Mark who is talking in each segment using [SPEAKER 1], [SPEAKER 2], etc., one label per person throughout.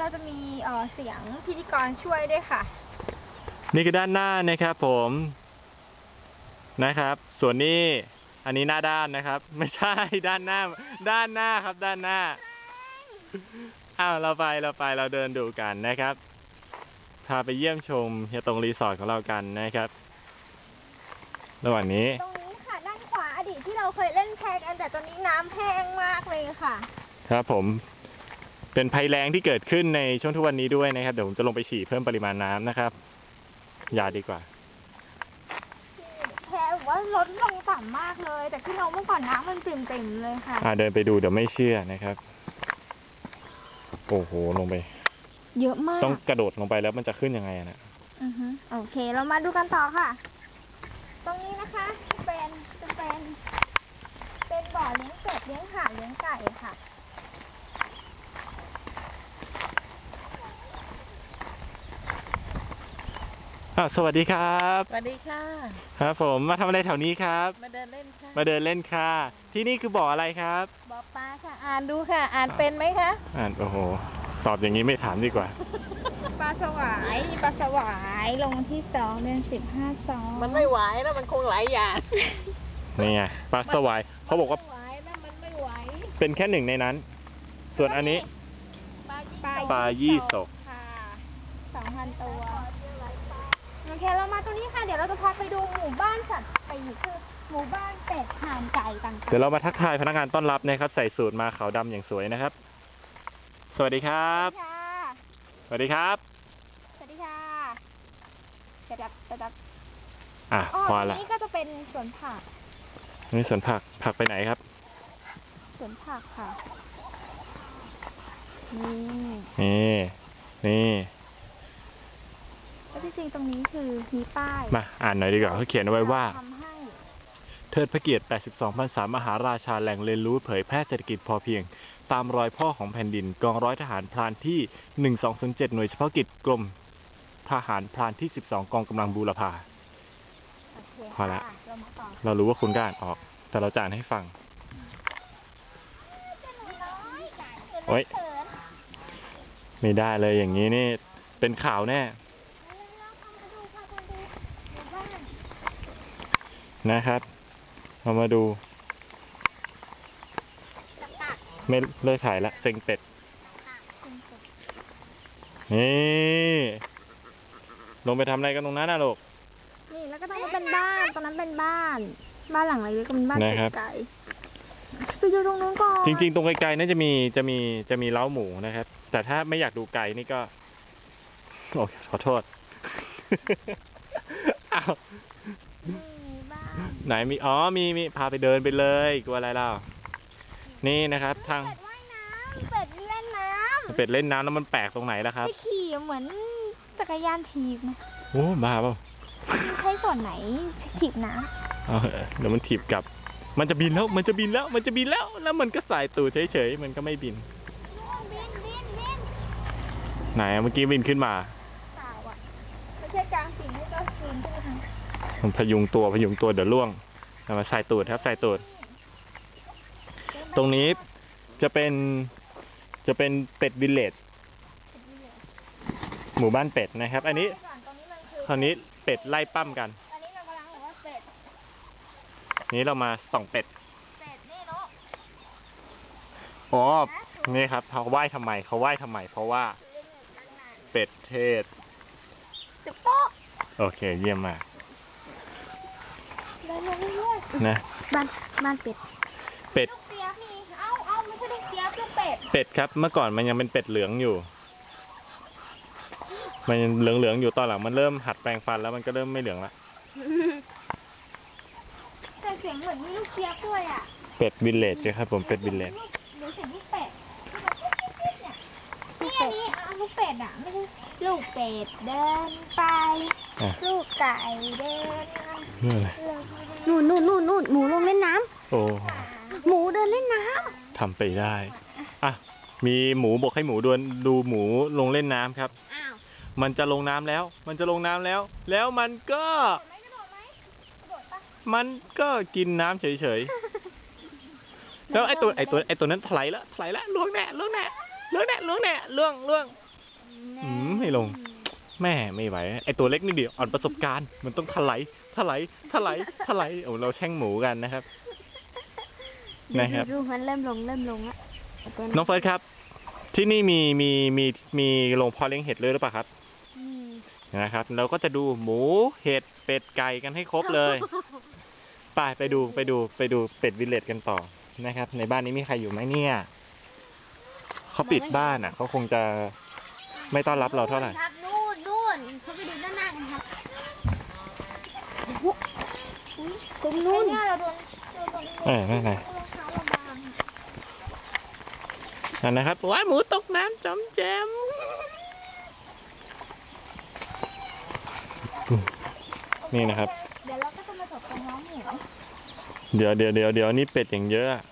[SPEAKER 1] เราจะมีเอ่อเสียงพิธีกรช่วยด้วยค่ะ
[SPEAKER 2] นี่คือด้านหน้านะครับผมนะครับ ส่วนนี้อันนี้หน้าด้านนะครับ ไม่ใช่ด้านหน้า ด้านหน้าครับ ด้านหน้าอ้าวเราไปเราไปเราเดินดูกันนะครับ พาไปเยี่ยมชมเฮียตรงรีสอร์ทของเรากันนะครับระหว่างนี้
[SPEAKER 1] ตรงนี้ค่ะด้านขวาอดีตที่เราเคยเล่นแพกันแต่ตอนนี้น้ำแห้งมากเลยค่ะ
[SPEAKER 2] ครับผม เป็นภัยแรงที่เกิดขึ้นในช่วงทุกวันนี้ด้วยนะครับ เดี๋ยวผมจะลงไปฉี่เพิ่มปริมาณน้ำนะครับ อย่าดีกว่า
[SPEAKER 1] แพแบบว่าลดลงต่ำมากเลย แต่ที่เราเมื่อก่อนน้ำมันเต็มๆเลยค่ะ
[SPEAKER 2] อ่าเดินไปดูเดี๋ยวไม่เชื่อนะครับ โอ้โหลงไป
[SPEAKER 1] เยอะมาก
[SPEAKER 2] ต้องกระโดดลงไปแล้วมันจะขึ้นยังไงอะนะ
[SPEAKER 1] อือฮึโอเค เรามาดูกันต่อค่ะ ตรงนี้นะคะเป็นจะเป็น เป็นบ่อเลี้ยงเป็ดเลี้ยงห่านเลี้ยงไก่ค่ะ
[SPEAKER 2] อ่าสวัสดีครับ
[SPEAKER 3] สวัสดีค่ะ
[SPEAKER 2] ครับ ผมมาทำอะไรแถวนี้ครับ
[SPEAKER 3] มาเดินเล่นค่ะ
[SPEAKER 2] มาเดินเล่นค่ะ ที่นี่คือบ่ออะไรครับ
[SPEAKER 3] บอปลาค่ะ อ่านดูค่ะ อ่านเป็นไหมคะ
[SPEAKER 2] อ่านโอ้โห ตอบอย่างนี้ไม่ถามดีกว่า
[SPEAKER 1] ปลาสวายปลาสวายลงที่สองเดือนสิบห้าสอง
[SPEAKER 3] มันไม่ไหวแล้วมันคงหลายอย่าง
[SPEAKER 2] นี่ไงปลาสวาย เขาบอกว่า
[SPEAKER 3] ไม่ไหวแล้วมันไม่ไหว
[SPEAKER 2] เป็นแค่หนึ่งในนั้น ส่วนอันนี้
[SPEAKER 3] ปลายี่
[SPEAKER 1] ปลา
[SPEAKER 2] ปลายี่สก
[SPEAKER 1] ค่ะสองพันตัว โอเค เรามาตรงนี้ค่ะ เดี๋ยวเราจะพาไปดูหมู่บ้านสัตว์ปีกคือหมู่บ้านเป็ดห่านไก่ต่างๆ
[SPEAKER 2] เดี๋ยวเรามาทักทายพนักงานต้อนรับนะครับ ใส่สูตรมาขาวดำอย่างสวยนะครับ สวัสดีครับ
[SPEAKER 1] ค่ะ
[SPEAKER 2] สวัสดีครับ
[SPEAKER 1] สวัสดีค่ะกระดับกระดับ
[SPEAKER 2] อะ
[SPEAKER 1] อ๋อ
[SPEAKER 2] พอ
[SPEAKER 1] ตร
[SPEAKER 2] ละ
[SPEAKER 1] งนี้ก็จะเป็นสวนผัก
[SPEAKER 2] นี่สวนผักผักไปไหนครับ
[SPEAKER 1] สวนผักค่ะ นี่
[SPEAKER 2] นี่ นี่
[SPEAKER 1] แล้วจริงๆตรงนี้คือมีป้าย
[SPEAKER 2] มาอ่านหน่อยดีกว่าเขาเขียนเอาไว้ว่า
[SPEAKER 1] ทำให้
[SPEAKER 2] เทิดพระเกียรติ 82พรรษามหาราชาแหล่งเรียนรู้เผยแพร่เศรษฐกิจพอเพียง ตามรอยพ่อของแผ่นดิน กองร้อยทหารพรานที่ 1207 หน่วยเฉพาะกิจกรมทหารพรานที่ 12 กองกำลังบูรพา
[SPEAKER 1] โอเค
[SPEAKER 2] พอละ
[SPEAKER 1] ค่ะเรามาต่อ
[SPEAKER 2] เรารู้ว่าคุณก็อ่านออก แต่เราจะอ่านให้ฟัง
[SPEAKER 1] เจ้าหนูน้อยเขิน
[SPEAKER 2] โอ๊ย
[SPEAKER 1] เขิน
[SPEAKER 2] ไม่ได้เลยอย่างนี้นี่ เป็นข่าวแน่
[SPEAKER 1] เราทำมาดูพามาดูหมู่บ้าน
[SPEAKER 2] นะครับเรามาดู
[SPEAKER 1] ตักตัก
[SPEAKER 2] ไม่เลิกถ่ายละเซ็งเป็ด
[SPEAKER 1] ตักคุณสุด
[SPEAKER 2] นี่ ลงไปทำอะไรกันตรงนั้นนะลูก
[SPEAKER 1] นี่แล้วก็ตรงนั้นเป็นบ้านตรงนั้นเป็นบ้าน บ้านหลังเล็กๆก็เป็นบ้าน
[SPEAKER 2] นะครับ
[SPEAKER 1] ไก่ไปดูตรงนู้นก่อน
[SPEAKER 2] จริง ๆ ตรงไกลๆน่าจะมีจะมีจะมีเล้าหมูนะครับ แต่ถ้าไม่อยากดูไกลนี่ก็โอ้ยขอโทษ อ้าว
[SPEAKER 1] นี่บ้าน
[SPEAKER 2] ไหนมีอ๋อมีมีพาไปเดินไปเลยกลัวอะไรเล่านี่นะครับ ทาง
[SPEAKER 1] เป็ดว่ายน้ำเป็ดเล่นน้ำ
[SPEAKER 2] เป็ดเล่นน้ำแล้วมันแปลกตรงไหนล่ะครับ
[SPEAKER 1] ไปขี่เหมือนจักรยานถีบนะ
[SPEAKER 2] โอ้บ้าเปล่า
[SPEAKER 1] ใช้ส่วนไหนถีบน้
[SPEAKER 2] เอาเถอะเดี๋ยวมันถีบกลับ มันจะบินแล้วมันจะบินแล้ว มันจะบินแล้วแล้วมันก็สายตูดเฉยๆมันก็ไม่บินำ
[SPEAKER 1] บินบินบิน
[SPEAKER 2] ไหนอะเมื่อกี้บินขึ้นมา
[SPEAKER 1] เปล่าอะไม่ใช่กลาง
[SPEAKER 2] พยุงตัวพยุงตัวเดี๋ยวล่วงเอามาใส่ตูดครับใส่ตูด ตรงนี้จะเป็นจะเป็นเป็ดวิลเลจหมู่บ้านเป็ดนะครับ อันนี้
[SPEAKER 1] ก่อนตรงนี้มันคือ
[SPEAKER 2] คราวนี้เป็ดไล่ปั้มกัน
[SPEAKER 1] อันนี้เรากำลังบอกว่าเป็ด
[SPEAKER 2] นี้เรามาส่องเป็ด
[SPEAKER 1] เป็ดนี่เนาะ
[SPEAKER 2] อ๋อนี่ครับเขาไหว้ทำไมเขาไหว้ทำไม เพราะว่าเป็ดเทศ
[SPEAKER 1] สิบโป๊ะ
[SPEAKER 2] โอเคเยี่ยมมาก
[SPEAKER 1] เดิ นมาเรื่อย
[SPEAKER 2] นะ
[SPEAKER 1] ๆบ้านบ้านเป็ด
[SPEAKER 2] เป็ด
[SPEAKER 1] ลูกเปียกนี่เอ้าเอ้าไม่ใช่ลูกเปียกลูกเป็ด
[SPEAKER 2] เป็ดครับ เมื่อก่อนมันยังเป็นเป็ดเหลืองอยู่ มันยังเหลืองๆอยู่ตอนหลังมันเริ่มหัดแปรงฟันแล้วมันก็เริ่มไม่เหลืองละ
[SPEAKER 1] แต่เสียงเหมือนมีลูกเปียกด้วยอะ
[SPEAKER 2] เป็ดวิลเลจครับผมเป็ดวิลเลจ
[SPEAKER 1] หรือเสียงลูกเป็ดที่มันเนี่ยนี่อันนี้เอาลูกเป็ดอะไม่ใช่ลูกเป็ดเดินไป
[SPEAKER 2] อะ
[SPEAKER 1] ลูกไก่เดินมา
[SPEAKER 2] เมื่อไหร่
[SPEAKER 1] นู่นนู่นนู่นนู่นหมูลงเล่นน้
[SPEAKER 2] โอ้ำ
[SPEAKER 1] หมูเดินเล่นน้
[SPEAKER 2] ทำไปได้อะมีหมูบอกให้หมูดวนดูหมูลงเล่นน้ำครับำ
[SPEAKER 1] อ้าว
[SPEAKER 2] มันจะลงน้ำแล้ว มันจะลงน้ำแล้ว แล้วมันก็
[SPEAKER 1] ไม่กระโดดไหมกระโดดปะ
[SPEAKER 2] มันก็กินน้ำเฉยๆ แล้วไอ้ตัวไอ้ตัวไอ้ตัวนั้นถลายแล้วถลายแล้วล่วงแน่ล่วงแน่ล่วงแน่ล่วงแน่ล่วงล่วง อืมไม่ลง แม่ไม่ไหวไอตัวเล็กนี่เดียวอ่อนประสบการณ์ มันต้องถลายถลายถลายถลายโอ้เราแช่งหมูกันนะครับ นะครับ
[SPEAKER 1] ดูมันเริ่มลงเริ่มลงละไตัว
[SPEAKER 2] น้องเฟิร์สครับ ที่นี่มีมีมีมีโรงเพาะเลี้ยงเห็ดเลยหรือเปล่าครับ
[SPEAKER 1] อืม
[SPEAKER 2] นะครับ เราก็จะดูหมูเห็ดเป็ดไก่กันให้ครบเลยไปไปดูไปดูไปดูเป็ดวิลเลจกันต่อนะครับ ในบ้านนี้มีใครอยู่ไหมเนี่ยเขาปิดบ้านอะเขาคงจะไม่ต้อนรับเราเท่าไหร่
[SPEAKER 1] ครับนู่นนู่นเขาไปดูด้านหน้ากันครับ ตรงนู้นเนี่ยเราโดนเราโดน
[SPEAKER 2] เออไม่เป็นไร
[SPEAKER 1] รองเท้าเราบาง
[SPEAKER 2] นั่นนะครับว้ายหมูตกน้ำจอมแจมนี่นะครับ
[SPEAKER 1] เดี๋ยวเราก็จะมาจบตรงน้องหมู
[SPEAKER 2] เดี๋ยวเดี๋ยวเดี๋ยวเดี๋ยวนี่เป็ดอย่างเยอะอะ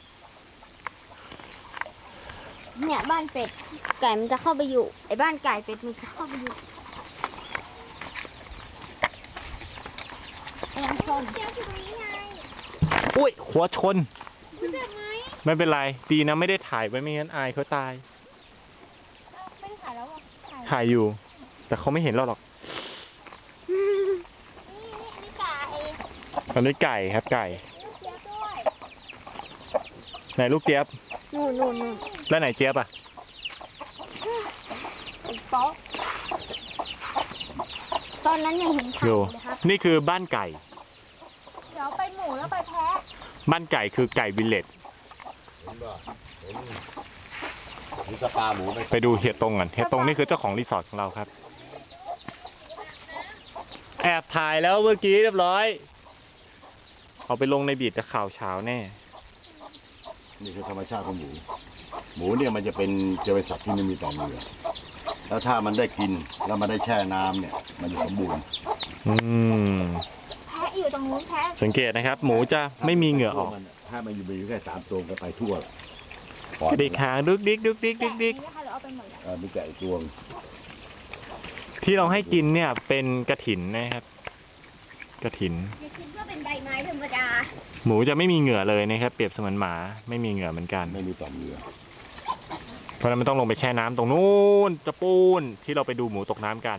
[SPEAKER 1] เนี่ยบ้านเป็ด ไก่มันจะเข้าไปอยู่ ไอ้บ้านไก่เป็ดมันจะเข้าไปอยู่ระวังชน
[SPEAKER 2] อุ้ยหัวชน
[SPEAKER 1] รู้จักไหม
[SPEAKER 2] ไม่เป็นไร ดีนะไม่ได้ถ่ายไว้ไม่งั้นอายเขาตาย
[SPEAKER 1] เอาไม่ได้ถ่ายแล้วอะถ่าย
[SPEAKER 2] ถ่ายอยู่ แต่เขาไม่เห็นเราหรอก
[SPEAKER 1] นี่นี่อันนี้ไก่
[SPEAKER 2] อันนี้ไก่ครับไก่
[SPEAKER 1] ลูกเจี๊ยบด้วย
[SPEAKER 2] ไหนลูกเจี๊ยบ
[SPEAKER 1] นู่นนู่นนู่น
[SPEAKER 2] แล้วไหนเจี๊ยบอะ
[SPEAKER 1] อีกโป๊ะตอนนั้นยังเห็น
[SPEAKER 2] อ
[SPEAKER 1] ไข่
[SPEAKER 2] ยู่
[SPEAKER 1] เลยครับ
[SPEAKER 2] นี่คือบ้านไก่
[SPEAKER 1] เดี๋ยวไปหมูแล้วไปแพะ
[SPEAKER 2] บ้านไก่คือไก่วิลเลจ
[SPEAKER 4] เห็นป่ะเห็นเห็นสปาหมูไหม
[SPEAKER 2] ไปดูเฮียตรงก่อนเฮียตรงนี่คือเจ้าของรีสอร์ทของเราครับ แอบถ่ายแล้วเมื่อกี้เรียบร้อย เอาไปลงในบีดจะข่าวเช้าแน่
[SPEAKER 4] นี่คือธรรมชาติของหมู หมูเนี่ยมันจะเป็นจะเป็นสัตว์ที่ไม่มีต่อมเหงื่อแล้วถ้ามันได้กินแล้วมันได้แช่น้ำเนี่ย มันจะสมบูรณ์
[SPEAKER 2] อืม
[SPEAKER 1] แพะ อยู่ตรงนู้นแพะ
[SPEAKER 2] สังเกตนะครับ หมูจะไม่มีเหงื่อออก
[SPEAKER 4] มันถ้ามันอยู่มีอยู่แค่สามตัวก็ไปทั่ว
[SPEAKER 2] กระดิกหางดุกดิกดุกดิกดุกดิก
[SPEAKER 1] นี่นะคะเราเอาไปหมดแล้ว
[SPEAKER 4] เออมีแต่ไอ้ตัว
[SPEAKER 2] ที่เราให้กินเนี่ยเป็นกระถินนะครับ กระถิน
[SPEAKER 1] อย่าคิดว่าเป็นใบไม้ธรรมดา
[SPEAKER 2] หมูจะไม่มีเหงื่อเลยนะครับ เปรียบเสมือนหมาไม่มีเหงื่อเหมือนกัน
[SPEAKER 4] ไม่มีต่อมเหงื่อ
[SPEAKER 2] เพราะฉะนั้นมันต้องลงไปแช่น้ำตรงนู้นจะปูนที่เราไปดูหมูตกน้ำกัน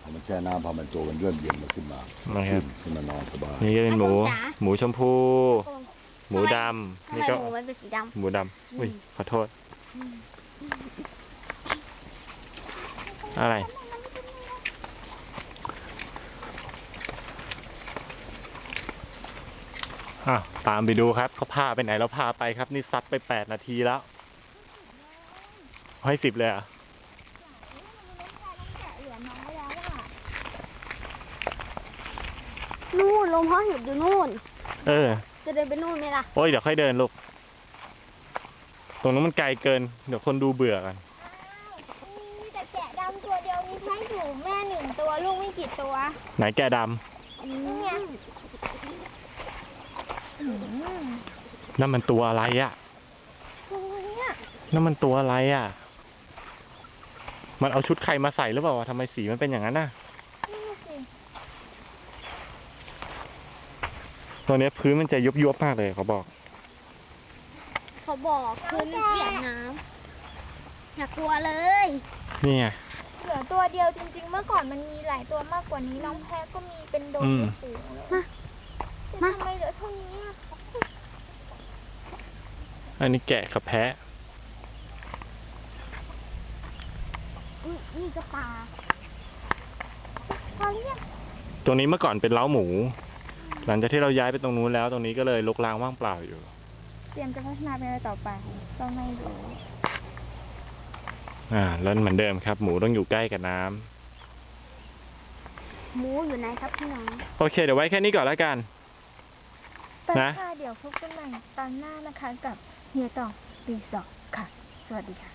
[SPEAKER 4] พอมันแช่น้ำพอมันโตมันเลื่อนเย็นมันขึ้นมา
[SPEAKER 2] นะครับ
[SPEAKER 4] ขึ้นมานอนสบาย
[SPEAKER 2] นี่ก็เป็นหมู
[SPEAKER 1] จ๋า
[SPEAKER 2] หมูชมพู
[SPEAKER 1] โอ้
[SPEAKER 2] หมูด
[SPEAKER 1] ทำำไม
[SPEAKER 2] นี่ก็
[SPEAKER 1] หมูมันเป็นสีดำ
[SPEAKER 2] หมูดำอุ้ย
[SPEAKER 1] อืม
[SPEAKER 2] ขอโทษ อะไรอะตามไปดูครับเขาพาไปไหนเราพาไปครับ นี่ซัดไปแปดนาทีแล้ว ให้สิบเลยเหรอะ
[SPEAKER 1] เหลือน้อยแล้วอะ นู่นลมเพราะเห็ดอยู่นู่น
[SPEAKER 2] เออ
[SPEAKER 1] จะเดินไปนู่นไหมล่ะ
[SPEAKER 2] โอ้ยเดี๋ยวค่อยเดินลูก ตรงนู้นมันไกลเกิน เดี๋ยวคนดูเบื่อกัน
[SPEAKER 1] มีแต่แกะดำตัวเดียวมีแค่อยู่แม่หนึ่งตัวลูกไม่กี่ตัว
[SPEAKER 2] ไหนแกด
[SPEAKER 1] นี่ไงำ
[SPEAKER 2] นั่นมันตัวอะไรอะ
[SPEAKER 1] ตัวเนี้ย
[SPEAKER 2] นั่นมันตัวอะไรอะมันเอาชุดใครมาใส่หรือเปล่าวะทำไมสีมันเป็นอย่างนั้นน่ะ
[SPEAKER 1] นี่สิ
[SPEAKER 2] ตัวเนี้ยพื้นมันจะยุบยุบๆมากเลยเขาบอก
[SPEAKER 1] เขาบอกคือมันเปียกน้ำอย่ากลัวเลย
[SPEAKER 2] นี่ไง
[SPEAKER 1] เหลือตัวเดียวจริง ๆ เมื่อก่อนมันมีหลายตัวมากกว่านี้ น้องแพ้ก็มีเป็นโดน
[SPEAKER 2] อืม
[SPEAKER 1] เป็นฝูงเลยแต่ทำไมเหลือเท่านี้อะ
[SPEAKER 2] อันนี้แกะกับแพะ
[SPEAKER 1] อุ๊ยนี่ก็ปลาพอเรียก
[SPEAKER 2] ตรงนี้เมื่อก่อนเป็นเล้าหมู หลังจากที่เราย้ายไปตรงนู้นแล้วตรงนี้ก็เลยรกร้างว่างเปล่าอยู่
[SPEAKER 1] เตรียมจะพัฒนาเป็นอะไรต่อไป ก็ไม่รู้
[SPEAKER 2] อ่าแล้วเหมือนเดิมครับ หมูต้องอยู่ใกล้กับน้ำ
[SPEAKER 1] หมูอยู่ไหนครับพี่น้อง
[SPEAKER 2] โอเค เดี๋ยวไว้แค่นี้ก่อนแล้วกัน
[SPEAKER 1] แต่
[SPEAKER 2] นะ
[SPEAKER 1] ค่ะเดี๋ยวพบกันใหม่ตอนหน้านะคะกับเฮียต่อรีสอร์ทค่ะ สวัสดีค่ะ